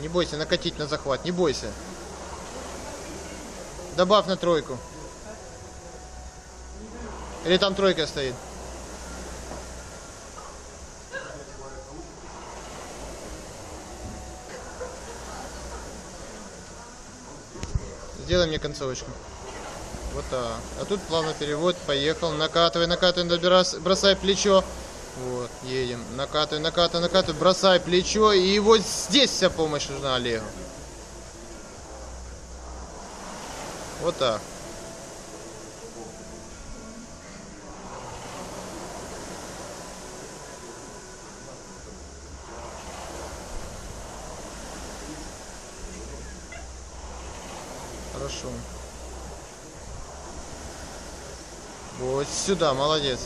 Не бойся, накатить на захват, не бойся. Добавь на тройку. Или там тройка стоит? Сделай мне концовочку. Вот так. А тут плавно перевод, поехал, накатывай, накатывай, добирай, бросай плечо. Вот, едем. Накатывай, накатывай, накатывай, бросай плечо. И вот здесь вся помощь нужна Олегу. Вот так. Хорошо. Вот сюда, молодец.